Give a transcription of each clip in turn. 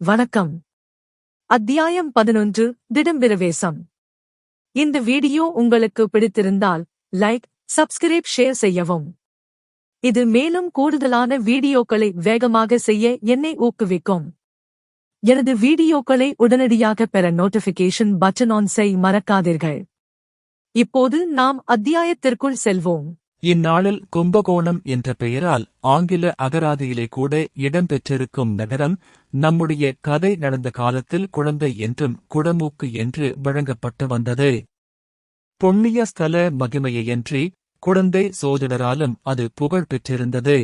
வணக்கம். அத்தியாயம் பதினொன்று திடம்பிரவேசம் இந்த வீடியோ உங்களுக்கு பிடித்திருந்தால் லைக் சப்ஸ்கிரைப் ஷேர் செய்யவும். இது மேலும் கூடுதலான வீடியோக்களை வேகமாக செய்ய என்னை ஊக்குவிக்கும். எனது வீடியோக்களை உடனடியாக பெற நோட்டிபிகேஷன் பட்டன் ஆன் செய் மறக்காதீர்கள். இப்போது நாம் அத்தியாயத்திற்குள் செல்வோம். இந்நாளில் கும்பகோணம் என்ற பெயரால் ஆங்கில அகராதியிலே கூட இடம்பெற்றிருக்கும் நகரம் நம்முடைய கதை நடந்த காலத்தில் குழந்தை என்றும் குடமூக்கு என்று வழங்கப்பட்டு வந்தது. புண்ணிய ஸ்தல மகிமையையன்றி குழந்தை சோதிடராலும் அது புகழ் பெற்றிருந்தது.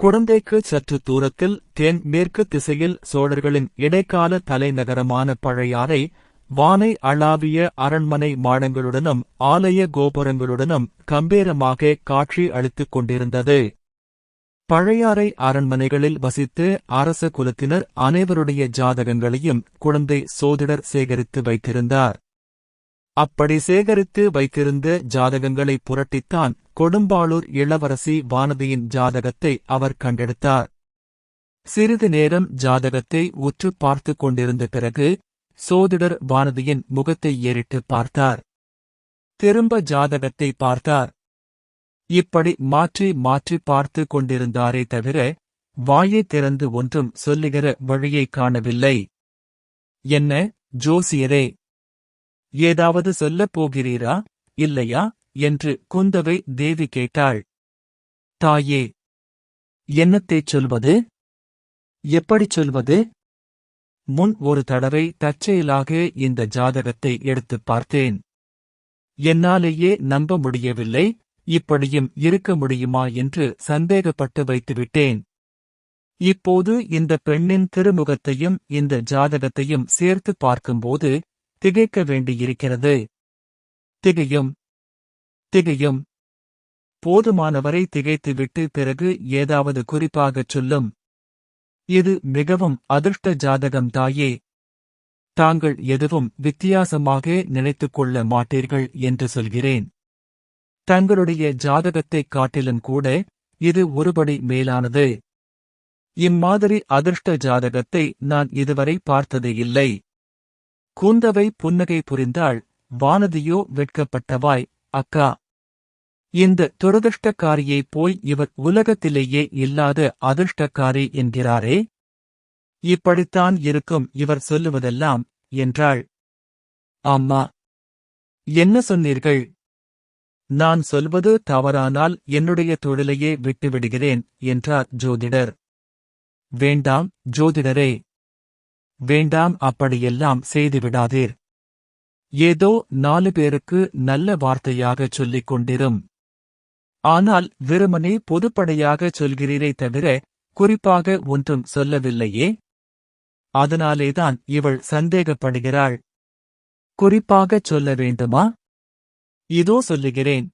குழந்தைக்கு சற்று தூரத்தில் தென்மேற்கு திசையில் சோழர்களின் இடைக்கால தலைநகரமான பழையாறை வானை அளாவிய அரண்மனை மாடங்களுடனும் ஆலய கோபுரங்களுடனும் கம்பீரமாக காட்சி அளித்துக் கொண்டிருந்தது. பழையாறை அரண்மனைகளில் வசித்து அரச குலத்தினர் அனைவருடைய ஜாதகங்களையும் குழந்தை சோதிடர் சேகரித்து வைத்திருந்தார். அப்படி சேகரித்து வைத்திருந்த ஜாதகங்களை புரட்டித்தான் கொடும்பாளூர் இளவரசி வானதியின் ஜாதகத்தை அவர் கண்டெடுத்தார். சிறிது நேரம் ஜாதகத்தை உற்று பார்த்துக் கொண்டிருந்த பிறகு சோதிடர் வானதியின் முகத்தை ஏறிட்டு பார்த்தார். திரும்ப ஜாதகத்தை பார்த்தார். இப்படி மாற்றி மாற்றி பார்த்து கொண்டிருந்தாரே தவிர வாயை திறந்து ஒன்றும் சொல்லுகிற வழியை காணவில்லை. என்ன ஜோசியரே? ஏதாவது சொல்லப் போகிறீரா இல்லையா? என்று குந்தவை தேவி கேட்டாள். தாயே என்னத்தைச் சொல்வது? எப்படிச் சொல்வது? முன் ஒரு தடவை தற்செயலாக இந்த ஜாதகத்தை எடுத்துப் பார்த்தேன். என்னாலேயே நம்ப முடியவில்லை இப்படியும் இருக்க முடியுமா என்று சந்தேகப்பட்டு வைத்துவிட்டேன். இப்போது இந்த பெண்ணின் திருமுகத்தையும் இந்த ஜாதகத்தையும் சேர்த்து பார்க்கும்போது திகைக்க வேண்டியிருக்கிறது. திகையும் திகையும். போதுமானவரை திகைத்துவிட்டு பிறகு ஏதாவது குறிப்பாகச் சொல்லும். இது மிகவும் அதிர்ஷ்ட ஜாதகம் தாயே? தாங்கள் எதுவும் வித்தியாசமாக நினைத்துக் கொள்ள மாட்டீர்கள் என்று சொல்கிறேன். தங்களுடைய ஜாதகத்தைக் காட்டிலும் கூட இது ஒருபடி மேலானது. இம்மாதிரி அதிர்ஷ்ட ஜாதகத்தை நான் இதுவரை பார்த்ததே இல்லை. குந்தவை புன்னகை புரிந்தாள். வானதியோ வெட்கப்பட்டவாய் அக்கா இந்த துரதிருஷ்டக்காரியைப் போய் இவர் உலகத்திலேயே இல்லாத அதிர்ஷ்டக்காரி என்கிறாரே? இப்படித்தான் இருக்கும் இவர் சொல்லுவதெல்லாம் என்றாள். அம்மா என்ன சொன்னீர்கள்? நான் சொல்வது தவறானால் என்னுடைய தொழிலையே விட்டுவிடுகிறேன் என்றார் ஜோதிடர். வேண்டாம் ஜோதிடரே வேண்டாம் அப்படியெல்லாம் செய்துவிடாதீர். ஏதோ நாலு பேருக்கு நல்ல வார்த்தையாகச் சொல்லிக் கொண்டிரும் ஆனால் வெறுமனே பொதுப்படையாகச் சொல்கிறீரே தவிர குறிப்பாக ஒன்றும் சொல்லவில்லையே? அதனாலேதான் இவள் சந்தேகப்படுகிறாள். குறிப்பாகச் சொல்ல வேண்டுமா? இதோ சொல்லுகிறேன்.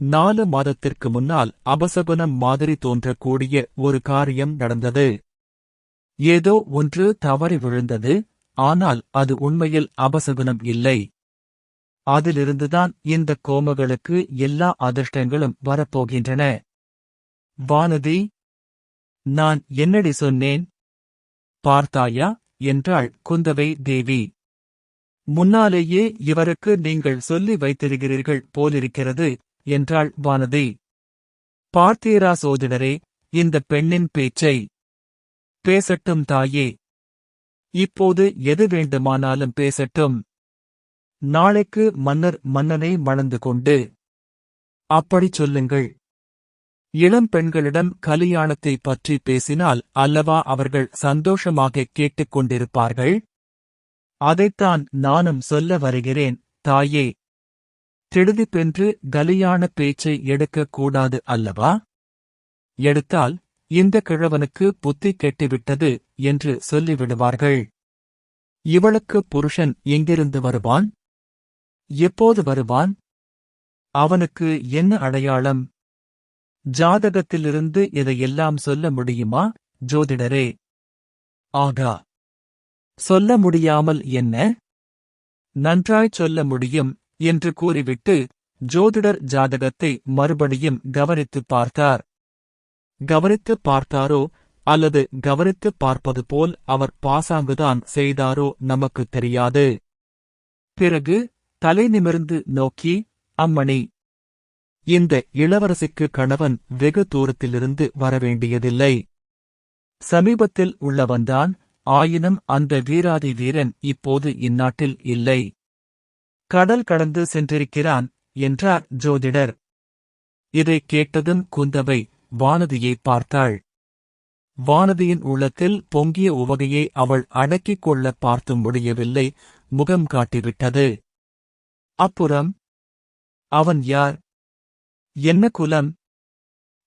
நாலு மாதத்திற்கு முன்னால் அபசகுனம் மாதிரி தோன்றக்கூடிய ஒரு காரியம் நடந்தது. ஏதோ ஒன்று தவறி விழுந்தது ஆனால் அது உண்மையில் அபசகுனம் இல்லை. அதிலிருந்துதான் இந்த கோமகளுக்கு எல்லா அதிர்ஷ்டங்களும் வரப்போகின்றன. வானதி நான் என்னடி சொன்னேன்? பார்த்தாயா? என்றாள் குந்தவை தேவி. முன்னாலேயே இவருக்கு நீங்கள் சொல்லி வைத்திருக்கிறீர்கள் போலிருக்கிறது என்றாள் வானதி. பார்த்தீரா சோதிடரே இந்த பெண்ணின் பேச்சை பேசட்டும் தாயே. இப்போது எது வேண்டுமானாலும் பேசட்டும். நாளைக்கு மன்னர் மன்னனை மணந்து கொண்டு. அப்படிச் சொல்லுங்கள். இளம் பெண்களிடம் கலியாணத்தை பற்றி பேசினால் அல்லவா அவர்கள் சந்தோஷமாக கேட்டுக் கொண்டிருப்பார்கள்? அதைத்தான் நானும் சொல்ல வருகிறேன் தாயே. திடுதிப்பென்று கலியாண பேச்சை எடுக்கக் கூடாது அல்லவா? எடுத்தால் இந்த கிழவனுக்கு புத்தி கெட்டுவிட்டது என்று சொல்லிவிடுவார்கள். இவளுக்கு புருஷன் எங்கிருந்து வருவான்? எப்போது வருவான்? அவனுக்கு என்ன அடையாளம்? ஜாதகத்திலிருந்து இதையெல்லாம் சொல்ல முடியுமா ஜோதிடரே? ஆகா. சொல்ல முடியாமல் என்ன? நன்றாய் சொல்ல முடியும் என்று கூறிவிட்டு ஜோதிடர் ஜாதகத்தை மறுபடியும் கவனித்துப் பார்த்தார். கவனித்துப் பார்த்தாரோ அல்லது கவனித்துப் பார்ப்பது போல் அவர் பாசாங்குதான் செய்தாரோ நமக்குத் தெரியாது. பிறகு தலை நிமிர்ந்து நோக்கி அம்மணி இந்த இளவரசிக்கு கணவன் வெகு தூரத்திலிருந்து வரவேண்டியதில்லை. சமீபத்தில் உள்ளவன்தான் ஆயினும் அந்த வீராதி வீரன் இப்போது இந்நாட்டில் இல்லை. கடல் கடந்து சென்றிருக்கிறான் என்றார் ஜோதிடர். இதைக் கேட்டதும் குந்தவை வானதியை பார்த்தாள். வானதியின் உள்ளத்தில் பொங்கிய உவகையை அவள் அடக்கிக் கொள்ள பார்த்து முடியவில்லை முகம் காட்டிவிட்டது. அப்புறம் அவன் யார்? என்ன குலம்?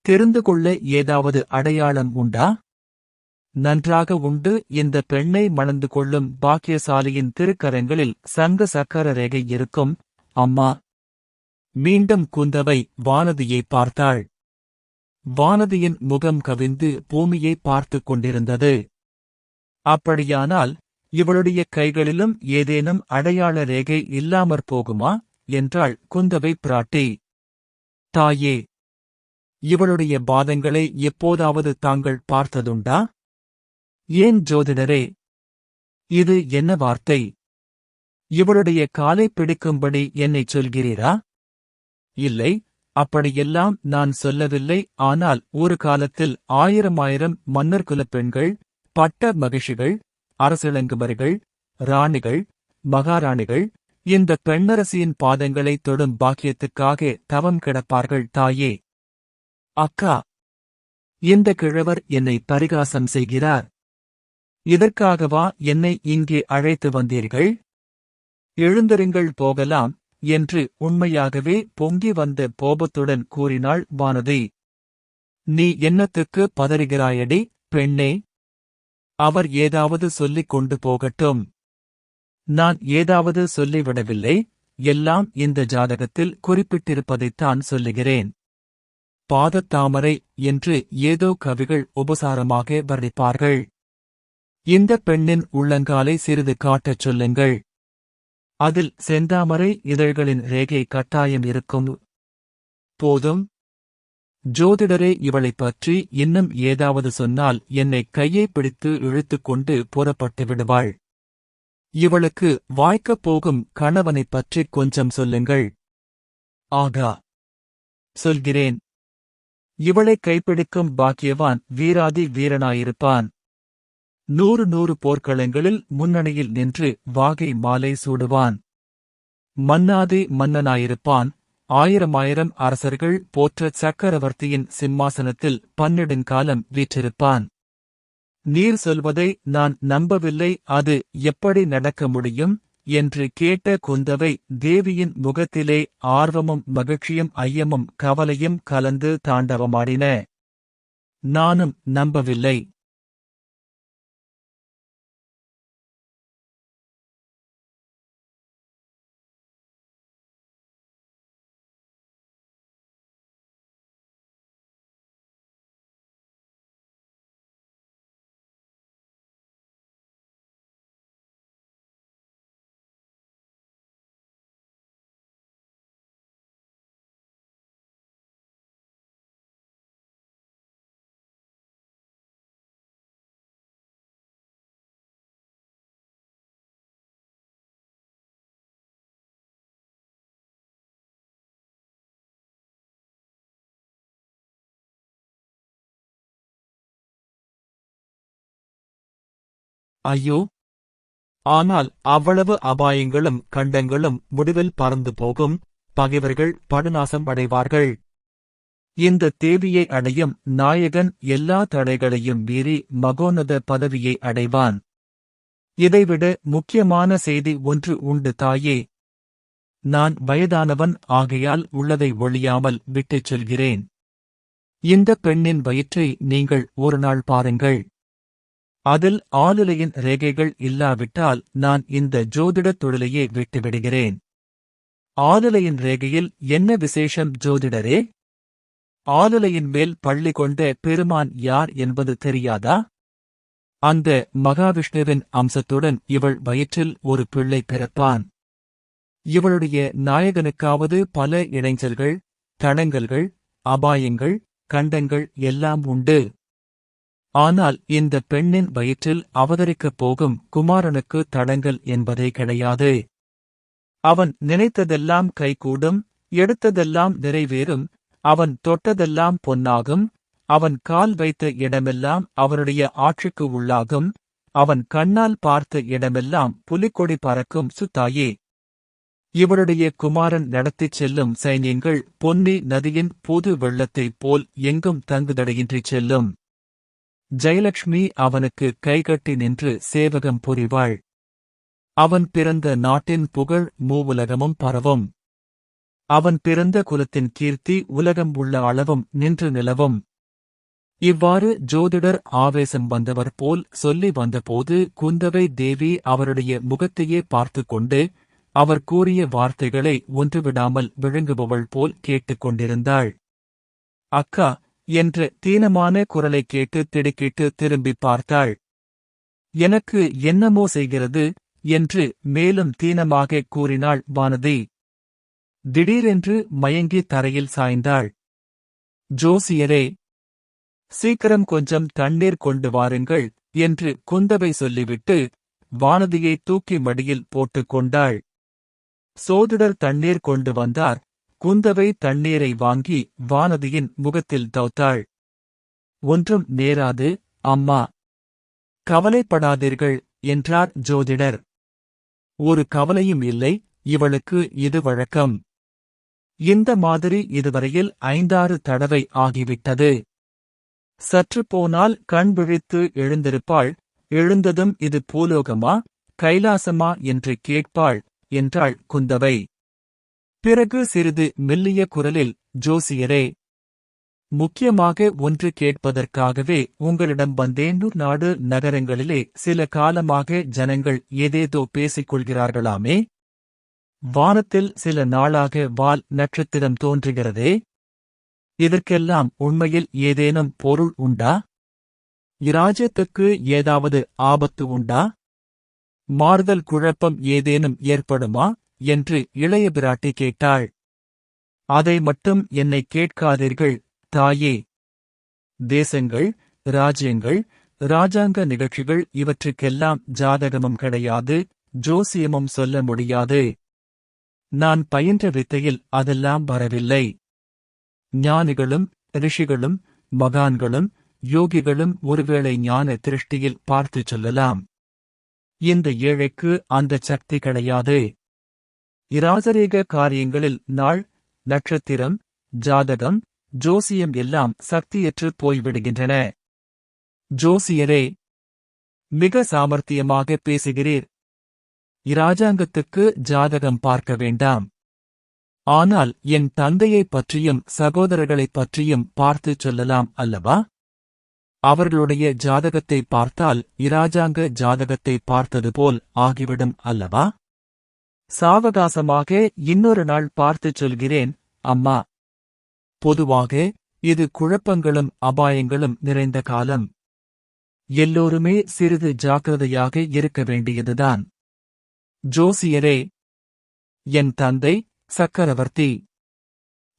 தெரிந்து கொள்ள ஏதாவது அடையாளம் உண்டா? நன்றாக உண்டு இந்த பெண்ணை மணந்து கொள்ளும் பாக்கியசாலியின் திருக்கரங்களில் சங்க சக்கர ரேகை இருக்கும். அம்மா மீண்டும் குந்தவை வானதியை பார்த்தாள். வானதியின் முகம் கவிந்து பூமியை பார்த்துக் கொண்டிருந்தது. அப்படியானால் இவளுடைய கைகளிலும் ஏதேனும் அடையாள ரேகை இல்லாமற் போகுமா? என்றாள் குந்தவை பிராட்டி. தாயே இவளுடைய பாதங்களை எப்போதாவது தாங்கள் பார்த்ததுண்டா? ஏன் ஜோதிடரே இது என்ன வார்த்தை? இவளுடைய காலை பிடிக்கும்படி என்னைச் சொல்கிறீரா? இல்லை அப்படியெல்லாம் நான் சொல்லவில்லை. ஆனால் ஒரு காலத்தில் ஆயிரம் ஆயிரம் மன்னர் குலப் பெண்கள் பட்ட மகிழ்ச்சிகள் அரசிளங்குமரிகள் ராணிகள் மகாராணிகள் இந்த பெண்ணரசியின் பாதங்களை தொடும் பாக்கியத்துக்காக தவம் கிடப்பார்கள் தாயே. அக்கா இந்த கிழவர் என்னை பரிகாசம் செய்கிறார்? இதற்காகவா என்னை இங்கே அழைத்து வந்தீர்கள்? எழுந்திருங்கள் போகலாம் என்று உண்மையாகவே பொங்கி வந்த கோபத்துடன் கூறினாள் வானதி. நீ என்னத்துக்கு பதறுகிறாயடி பெண்ணே? அவர் ஏதாவது சொல்லிக் கொண்டு போகட்டும். நான் ஏதாவது சொல்லிவிடவில்லை எல்லாம் இந்த ஜாதகத்தில் குறிப்பிட்டிருப்பதைத்தான் சொல்லுகிறேன். பாதத்தாமரை என்று ஏதோ கவிகள் உபசாரமாக வர்ணிப்பார்கள். இந்த பெண்ணின் உள்ளங்காலை சிறிது காட்டச் சொல்லுங்கள். அதில் செந்தாமரை இதழ்களின் ரேகை கட்டாயம் இருக்கும். போதும். ஜோதிடரே இவளைப் பற்றி இன்னும் ஏதாவது சொன்னால் என்னை கையை பிடித்து இழுத்துக் கொண்டு புறப்பட்டு விடுவாள். இவளுக்கு வாய்க்கப் போகும் கணவனைப் பற்றி கொஞ்சம் சொல்லுங்கள். ஆகா. சொல்கிறேன். இவளை கைப்பிடிக்கும் பாக்கியவான் வீராதி வீரனாயிருப்பான். நூறு நூறு போர்க்களங்களில் முன்னணியில் நின்று வாகை மாலை சூடுவான். மன்னாதி மன்னனாயிருப்பான். ஆயிரமாயிரம் அரசர்கள் போற்ற சக்கரவர்த்தியின் சிம்மாசனத்தில் பன்னெடுங் காலம் வீற்றிருப்பான். நீர் சொல்வதை நான் நம்பவில்லை அது எப்படி நடக்க முடியும்? என்று கேட்ட குந்தவை தேவியின் முகத்திலே ஆர்வமும் மகிழ்ச்சியும் ஐயமும் கவலையும் கலந்து தாண்டவமாடின. நானும் நம்பவில்லை. ஐயோ. ஆனால் அவ்வளவு அபாயங்களும் கண்டங்களும் முடிவில் பறந்து போகும். பகைவர்கள் படுநாசம் அடைவார்கள். இந்த தேவியை அடையும் நாயகன் எல்லா தடைகளையும் மீறி மகோன்னத பதவியை அடைவான். இதைவிட முக்கியமான செய்தி ஒன்று உண்டு தாயே. நான் வயதானவன் ஆகையால் உள்ளதை ஒழியாமல் விட்டுச் செல்கிறேன். இந்த பெண்ணின் வயிற்றை நீங்கள் ஒரு நாள் பாருங்கள். அதில் ஆளுலையின் ரேகைகள் இல்லாவிட்டால் நான் இந்த ஜோதிடத் தொழிலையே விட்டுவிடுகிறேன். ஆளுலையின் ரேகையில் என்ன விசேஷம் ஜோதிடரே? ஆளுலையின் மேல் பள்ளி கொண்ட பெருமான் யார் என்பது தெரியாதா? அந்த மகாவிஷ்ணுவின் அம்சத்துடன் இவள் வயிற்றில் ஒரு பிள்ளை பிறப்பான். இவளுடைய நாயகனுக்காவது பல இடைஞ்சல்கள் தடங்கல்கள் அபாயங்கள் கண்டங்கள் எல்லாம் உண்டு. ஆனால் இந்த பெண்ணின் வயிற்றில் அவதரிக்கப் போகும் குமாரனுக்கு தடங்கல் என்பதே கிடையாது. அவன் நினைத்ததெல்லாம் கைகூடும் எடுத்ததெல்லாம் நிறைவேறும் அவன் தொட்டதெல்லாம் பொன்னாகும் அவன் கால் வைத்த இடமெல்லாம் அவருடைய ஆட்சிக்கு உள்ளாகும் அவன் கண்ணால் பார்த்த இடமெல்லாம் புலிக்கொடி பறக்கும் சுத்தாயே. இவருடைய குமாரன் நடத்திச் செல்லும் சைன்யங்கள் பொன்னி நதியின் புது வெள்ளத்தைப் போல் எங்கும் தங்குதடையின்றிச் செல்லும். ஜெயலட்சுமி அவனுக்கு கைகட்டி நின்று சேவகம் புரிவாள். அவன் பிறந்த நாட்டின் புகழ் மூவுலகமும் பரவும். அவன் பிறந்த குலத்தின் கீர்த்தி உலகம் உள்ள அளவும் நின்று நிலவும். இவ்வாறு ஜோதிடர் ஆவேசம் வந்தவர் போல் சொல்லி வந்தபோது குந்தவை தேவி அவருடைய முகத்தையே பார்த்து கொண்டு அவர் கூறிய வார்த்தைகளை ஒன்றுவிடாமல் விழுங்குபவள் போல் கேட்டுக் கொண்டிருந்தாள். அக்கா என்ற தீனமான குரலை கேட்டு திடுக்கிட்டு திரும்பி பார்த்தாள். எனக்கு என்னமோ செய்கிறது என்று மேலும் தீனமாக கூறினாள் வானதி. திடீரென்று மயங்கி தரையில் சாய்ந்தாள். ஜோசியரே சீக்கிரம் கொஞ்சம் தண்ணீர் கொண்டு வாருங்கள் என்று குந்தவை சொல்லிவிட்டு வானதியை தூக்கி மடியில் போட்டுக் கொண்டாள். சோதிடர் தண்ணீர் கொண்டு வந்தார். குந்தவை தண்ணீரை வாங்கி வானதியின் முகத்தில் தௌத்தாள். ஒன்றும் நேராது அம்மா. கவலைப்படாதீர்கள் என்றார் ஜோதிடர். ஒரு கவலையும் இல்லை இவளுக்கு இது வழக்கம். இந்த மாதிரி இதுவரையில் ஐந்தாறு தடவை ஆகிவிட்டது. சற்று போனால் கண் விழித்து எழுந்திருப்பாள். எழுந்ததும் இது பூலோகமா கைலாசமா என்று கேட்பாள் என்றாள் குந்தவை. பிறகு சிறிது மெல்லிய குரலில் ஜோசியரே முக்கியமாக ஒன்று கேட்பதற்காகவே உங்களிடம் வந்தேன் நாடு நகரங்களிலே சில காலமாக ஜனங்கள் ஏதேதோ பேசிக் கொள்கிறார்களாமே வானத்தில் சில நாளாக வால் நட்சத்திரம் தோன்றுகிறதே? இதற்கெல்லாம் உண்மையில் ஏதேனும் பொருள் உண்டா? இராஜ்யத்துக்கு ஏதாவது ஆபத்து உண்டா? மாறுதல் குழப்பம் ஏதேனும் ஏற்படுமா? என்று இளைய பிராட்டி கேட்டாள். அதை மட்டும் என்னை கேட்காதீர்கள் தாயே. தேசங்கள் ராஜ்யங்கள் ராஜாங்க நிகழ்ச்சிகள் இவற்றுக்கெல்லாம் ஜாதகமும் கிடையாது ஜோசியமும் சொல்ல முடியாது. நான் பயின்ற வித்தையில் அதெல்லாம் வரவில்லை. ஞானிகளும் ரிஷிகளும் மகான்களும் யோகிகளும் ஒருவேளை ஞான திருஷ்டியில் பார்த்துச் சொல்லலாம். இந்த ஏழைக்கு அந்த சக்தி கிடையாது. இராசரீக காரியங்களில் நாள் நட்சத்திரம் ஜாதகம் ஜோசியம் எல்லாம் சக்தியற்று போய்விடுகின்றன. ஜோசியரே மிக சாமர்த்தியமாக பேசுகிறீர். இராஜாங்கத்துக்கு ஜாதகம் பார்க்க வேண்டாம். ஆனால் என் தந்தையைப் பற்றியும் சகோதரர்களைப் பற்றியும் பார்த்துச் சொல்லலாம் அல்லவா? அவர்களுடைய ஜாதகத்தை பார்த்தால் இராஜாங்க ஜாதகத்தை பார்த்தது போல் ஆகிவிடும் அல்லவா? சாவகாசமாக இன்னொரு நாள் பார்த்துச் சொல்கிறேன் அம்மா. பொதுவாக இது குழப்பங்களும் அபாயங்களும் நிறைந்த காலம். எல்லோருமே சிறிது ஜாக்கிரதையாக இருக்க வேண்டியதுதான். ஜோசியரே என் தந்தை சக்கரவர்த்தி.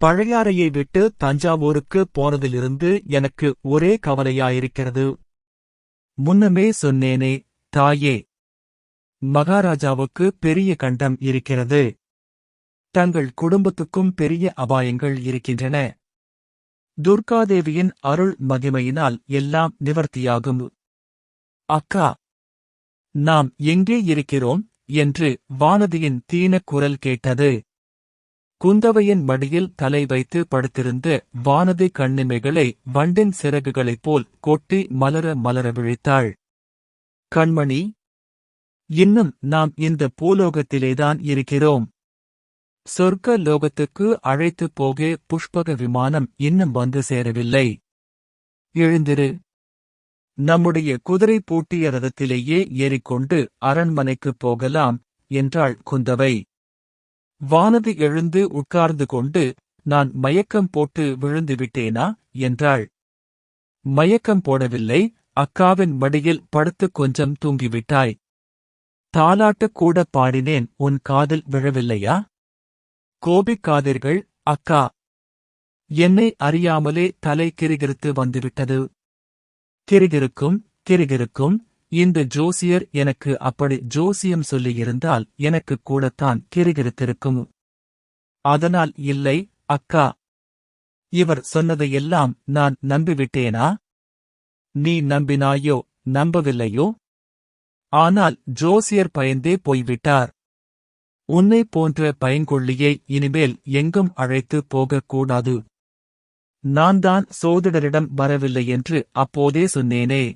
பழையாறையை விட்டு தஞ்சாவூருக்கு போனதிலிருந்து எனக்கு ஒரே கவலையாயிருக்கிறது. முன்னமே சொன்னேனே தாயே. மகாராஜாவுக்கு பெரிய கண்டம் இருக்கிறது. தங்கள் குடும்பத்துக்கும் பெரிய அபாயங்கள் இருக்கின்றன. துர்காதேவியின் அருள் மகிமையினால் எல்லாம் நிவர்த்தியாகும். அக்கா நாம் எங்கே இருக்கிறோம்? என்று வானதியின் தீனக் குரல் கேட்டது. குந்தவையின் மடியில் தலை வைத்து படுத்திருந்த வானதி கண்ணிமைகளை வண்டின் சிறகுகளைப் போல் கொட்டி மலர மலர விழித்தாள். கண்மணி இன்னும் நாம் இந்த பூலோகத்திலேதான் இருக்கிறோம். சொர்க்க லோகத்துக்கு அழைத்துப் போக புஷ்பக விமானம் இன்னும் வந்து சேரவில்லை. எழுந்திரு. நம்முடைய குதிரை பூட்டிய ரதத்திலேயே ஏறிக்கொண்டு அரண்மனைக்குப் போகலாம் என்றாள் குந்தவை. வானதி எழுந்து உட்கார்ந்து கொண்டு நான் மயக்கம் போட்டு விழுந்து விட்டேனா? என்றாள். மயக்கம் போடவில்லை அக்காவின் மடியில் படுத்துக் கொஞ்சம் தூங்கிவிட்டாய். தாலாட்டக் கூட பாடினேன் உன் காதில் விழவில்லையா? கோபிக்காதீர்கள் அக்கா! என்னை அறியாமலே தலை கிரிகிருத்து வந்துவிட்டது. கிரிகிருக்கும் கிரிகிருக்கும் இந்த ஜோசியர் எனக்கு அப்படி ஜோசியம் சொல்லியிருந்தால் எனக்கு கூடத்தான் கிரிகிருத்திருக்கும். அதனால் இல்லை அக்கா! இவர் சொன்னதையெல்லாம் நான் நம்பிவிட்டேனா? நீ நம்பினாயோ நம்பவில்லையோ? ஆனால் ஜோசியர் பயந்தே போய்விட்டார். உன்னை போன்ற பயங்கொள்ளியை இனிமேல் எங்கும் அழைத்து போகக்கூடாது. நான் தான் சோதிடரிடம் வரவில்லை என்று அப்போதே சொன்னேனே.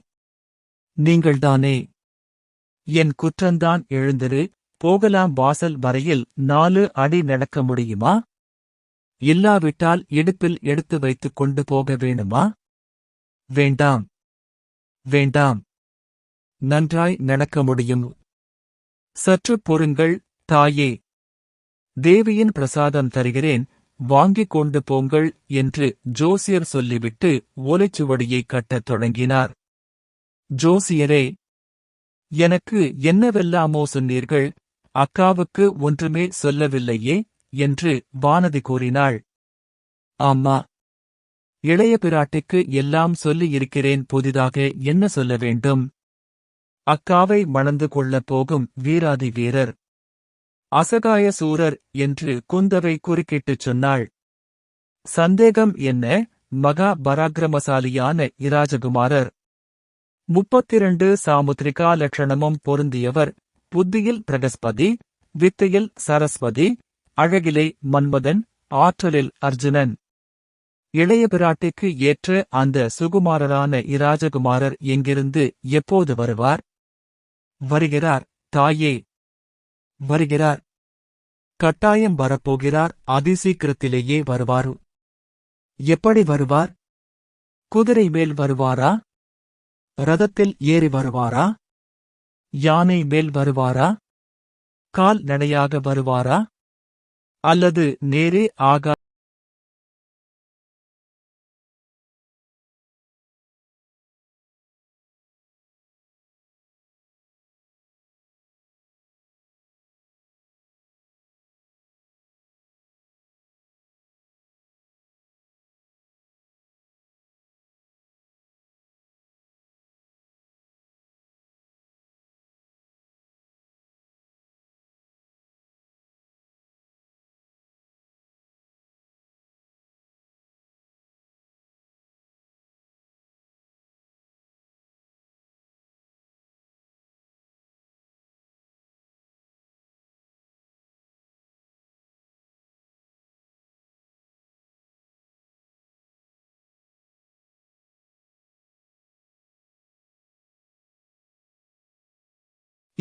நீங்கள்தானே? என் குற்றந்தான் எழுந்திரு போகலாம் வாசல் வரையில் நாலு அடி நடக்க முடியுமா? இல்லாவிட்டால் இடுப்பில் எடுத்து வைத்துக் கொண்டு போக வேணுமா? வேண்டாம். வேண்டாம். நன்றாய் நடக்க முடியும். சற்று பொறுங்கள் தாயே. தேவியின் பிரசாதம் தருகிறேன் வாங்கிக் கொண்டு போங்கள் என்று ஜோசியர் சொல்லிவிட்டு ஓலைச்சுவடியை கட்டத் தொடங்கினார். ஜோசியரே எனக்கு என்னவெல்லாமோ சொன்னீர்கள் அக்காவுக்கு ஒன்றுமே சொல்லவில்லையே என்று வானதி கூறினாள். ஆமா இளைய பிராட்டிக்கு எல்லாம் சொல்லியிருக்கிறேன் புதிதாக என்ன சொல்ல வேண்டும்? அக்காவை மணந்து கொள்ளப் போகும் வீராதி வீரர். அசகாய சூரர் என்று குந்தவை குறுக்கிட்டுச் சொன்னாள். சந்தேகம் என்ன? மகா பராக்கிரமசாலியான இராஜகுமாரர். முப்பத்திரண்டு சாமுத்ரிகா லட்சணமும் பொருந்தியவர். புத்தியில் பிரகஸ்பதி வித்தையில் சரஸ்வதி அழகிலே மன்மதன் ஆற்றலில் அர்ஜுனன். இளைய பிராட்டிக்கு ஏற்ற அந்த சுகுமாரரான இராஜகுமாரர் எங்கிருந்து எப்போது வருவார்? வருகிறார் தாயே. வருகிறார். கட்டாயம் வரப்போகிறார் அதிசீக்கிரத்திலேயே வருவார். எப்படி வருவார்? குதிரை மேல் வருவாரா? ரதத்தில் ஏறி வருவாரா? யானை மேல் வருவாரா? கால் நடையாக வருவாரா? அல்லது நேரே ஆகா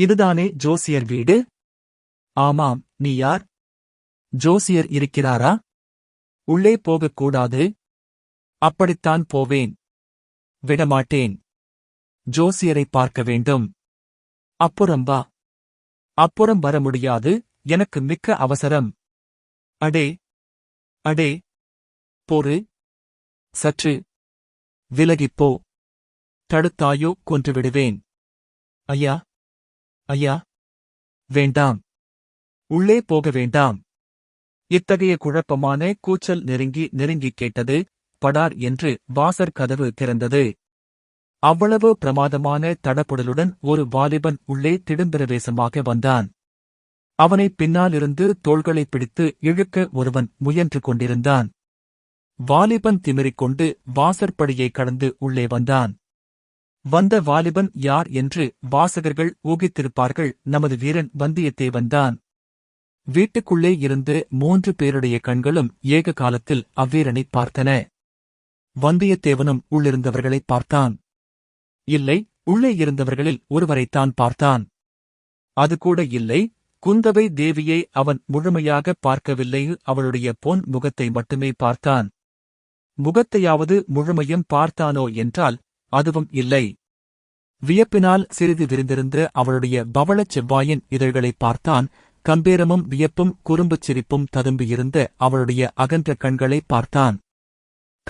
இதுதானே ஜோசியர் வீடு? ஆமாம் நீ யார்? ஜோசியர் இருக்கிறாரா? உள்ளே போகக்கூடாது. அப்படித்தான் போவேன். விடமாட்டேன். ஜோசியரை பார்க்க வேண்டும். அப்புறம் வா. அப்புறம் வர முடியாது. எனக்கு மிக்க அவசரம். அடே. அடே. போரு. சற்று. விலகிப் போ. தடுத்தாயோ கொன்று விடுவேன். ஐயா. ஐயா வேண்டாம். உள்ளே போக வேண்டாம். இத்தகைய குழப்பமான கூச்சல் நெருங்கி நெருங்கி கேட்டது படார் என்று வாசற் கதவு திறந்தது. அவ்வளவு பிரமாதமான தடப்புடலுடன் ஒரு வாலிபன் உள்ளே திடும்பிரவேசமாக வந்தான். அவனை பின்னாலிருந்து தோள்களைப் பிடித்து இழுக்க ஒருவன் முயன்று கொண்டிருந்தான். வாலிபன் திமிரிக் கொண்டு வாசற்படியை கடந்து உள்ளே வந்தான். வந்த வாலிபன் யார் என்று வாசகர்கள் ஊகித்திருப்பார்கள். நமது வீரன் வந்தியத்தேவன்தான் வீட்டுக்குள்ளே இருந்து மூன்று பேருடைய கண்களும் ஏக காலத்தில் அவ்வீரனைப் பார்த்தன. வந்தியத்தேவனும் உள்ளிருந்தவர்களைப் பார்த்தான். இல்லை உள்ளே இருந்தவர்களில் ஒருவரைத்தான் பார்த்தான். அது கூட இல்லை குந்தவை தேவியை அவன் முழுமையாக பார்க்கவில்லை. அவளுடைய பொன் முகத்தை மட்டுமே பார்த்தான். முகத்தையாவது முழுமையும் பார்த்தானோ என்றால் அதுவும் இல்லை. வியப்பினால் சிறிது விரிந்திருந்த அவளுடைய பவளச் செவ்வாயின் இதழ்களைப் பார்த்தான். கம்பீரமும் வியப்பும் குறும்புச் சிரிப்பும் ததும்பியிருந்த அவளுடைய அகன்ற கண்களைப் பார்த்தான்.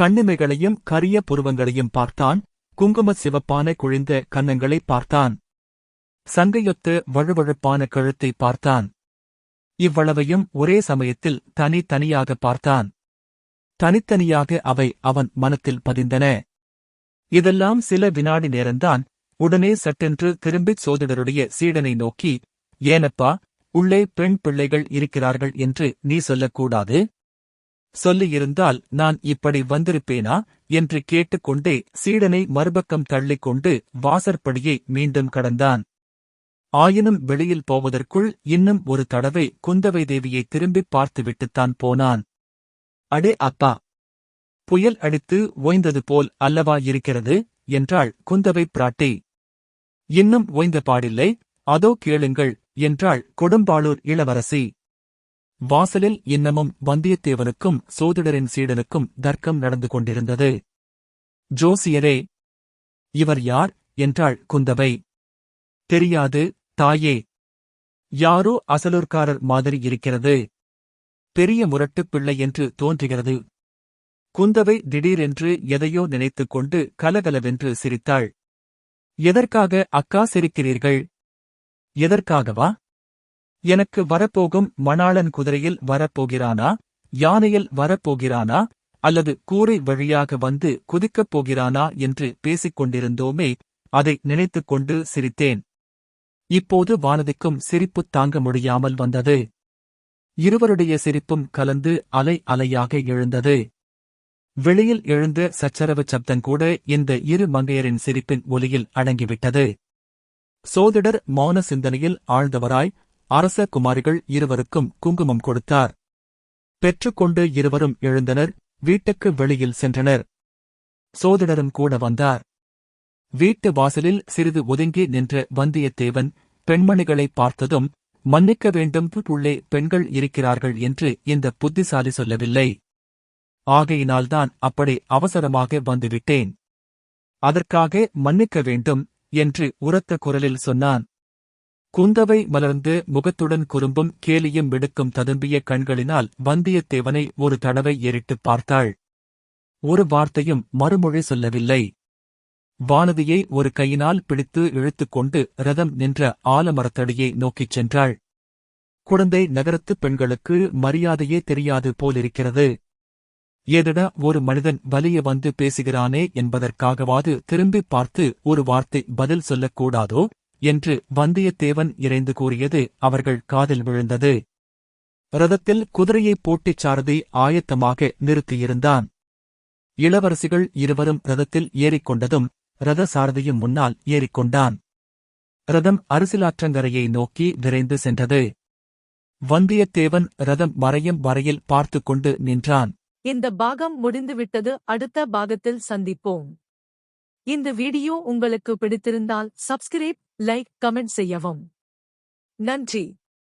கண்ணிமைகளையும் கரிய புருவங்களையும் பார்த்தான். குங்கும சிவப்பான குழிந்த கன்னங்களைப் பார்த்தான். சங்கையொத்து வழுவழுப்பான கழுத்தை பார்த்தான். இவ்வளவையும் ஒரே சமயத்தில் தனித்தனியாக பார்த்தான். தனித்தனியாக அவை அவன் மனத்தில் பதிந்தன. இதெல்லாம் சில வினாடி நேரம்தான். உடனே சட்டென்று திரும்பிச் சோதிடருடைய சீடனை நோக்கி ஏனப்பா உள்ளே பெண் பிள்ளைகள் இருக்கிறார்கள் என்று நீ சொல்லக்கூடாது? சொல்லியிருந்தால் நான் இப்படி வந்திருப்பேனா? என்று கேட்டுக்கொண்டே சீடனை மறுபக்கம் தள்ளிக்கொண்டு வாசற்படியை மீண்டும் கடந்தான். ஆயினும் வெளியில் போவதற்குள் இன்னும் ஒரு தடவை குந்தவை தேவியை திரும்பிப் பார்த்துவிட்டுத்தான் போனான். அடே அப்பா புயல் அடித்து ஓய்ந்தது போல் அல்லவா இருக்கிறது? என்றாள் குந்தவை பிராட்டி. இன்னும் ஓய்ந்த பாடில்லை. அதோ கேளுங்கள் என்றாள் கொடும்பாளூர் இளவரசி. வாசலில் இன்னமும் வந்தியத்தேவனுக்கும் சோதிடரின் சீடனுக்கும் தர்க்கம் நடந்து கொண்டிருந்தது. ஜோசியரே இவர் யார்? என்றாள் குந்தவை. தெரியாது தாயே. யாரோ அசலூர்காரர் மாதிரி இருக்கிறது. பெரிய முரட்டுப் பிள்ளை என்று தோன்றுகிறது. குந்தவை திடீரென்று எதையோ நினைத்துக் கொண்டு கலகலவென்று சிரித்தாள். எதற்காக அக்கா சிரிக்கிறீர்கள்? எதற்காகவா? எனக்கு வரப்போகும் மணாளன் குதிரையில் வரப்போகிறானா? யானையில் வரப்போகிறானா? அல்லது கூரை வழியாக வந்து குதிக்கப் போகிறானா? என்று பேசிக் கொண்டிருந்தோமே அதை நினைத்துக் கொண்டு சிரித்தேன். இப்போது வானதிக்கும் சிரிப்பு தாங்க முடியாமல் வந்தது. இருவருடைய சிரிப்பும் கலந்து அலை அலையாக எழுந்தது. வெளியில் எழுந்த சச்சரவு சப்தங்கூட இந்த இரு மங்கையரின் சிரிப்பின் ஒலியில் அடங்கிவிட்டது. சோதிடர் மௌன சிந்தனையில் ஆழ்ந்தவராய் அரச குமாரிகள் இருவருக்கும் குங்குமம் கொடுத்தார். பெற்றுக்கொண்டு இருவரும் எழுந்தனர் வீட்டுக்கு வெளியில் சென்றனர். சோதிடரும் கூட வந்தார். வீட்டு வாசலில் சிறிது ஒதுங்கி நின்ற வந்தியத்தேவன் பெண்மணிகளை பார்த்ததும் மன்னிக்க வேண்டும் உள்ளே பெண்கள் இருக்கிறார்கள் என்று இந்த புத்திசாலி சொல்லவில்லை. ஆகையினால்தான் அப்படி அவசரமாக வந்துவிட்டேன். அதற்காக மன்னிக்க வேண்டும் என்று உரத்த குரலில் சொன்னான். குந்தவை மலர்ந்து முகத்துடன் குறும்பும் கேலியும் விடுக்கும் ததும்பிய கண்களினால் வந்தியத்தேவனை ஒரு தடவை ஏறிட்டுப் பார்த்தாள். ஒரு வார்த்தையும் மறுமொழி சொல்லவில்லை. வானதியை ஒரு கையினால் பிடித்து இழுத்துக்கொண்டு ரதம் நின்ற ஆலமரத்தடியை நோக்கிச் சென்றாள். குழந்தை நகரத்துப் பெண்களுக்கு மரியாதையே தெரியாது போலிருக்கிறது. ஏதடா ஒரு மனிதன் வலிய வந்து பேசுகிறானே என்பதற்காகவாது திரும்பிப் பார்த்து ஒரு வார்த்தை பதில் சொல்லக்கூடாதோ? என்று வந்தியத்தேவன் இறைந்து கூறியது அவர்கள் காதில் விழுந்தது. ரதத்தில் குதிரையைப் போட்டிச் சாரதி ஆயத்தமாக நிறுத்தியிருந்தான். இளவரசிகள் இருவரும் ரதத்தில் ஏறிக்கொண்டதும் ரத சாரதியும் முன்னால் ஏறிக்கொண்டான். ரதம் அரசிலாற்றங்கரையை நோக்கி விரைந்து சென்றது. வந்தியத்தேவன் ரதம் மறையும் வரையில் பார்த்துக் கொண்டு நின்றான். இந்த பாகம் முடிந்துவிட்டது. அடுத்த பாகத்தில் சந்திப்போம். இந்த வீடியோ உங்களுக்கு பிடித்திருந்தால் சப்ஸ்கிரைப் லைக் கமெண்ட் செய்யவும். நன்றி.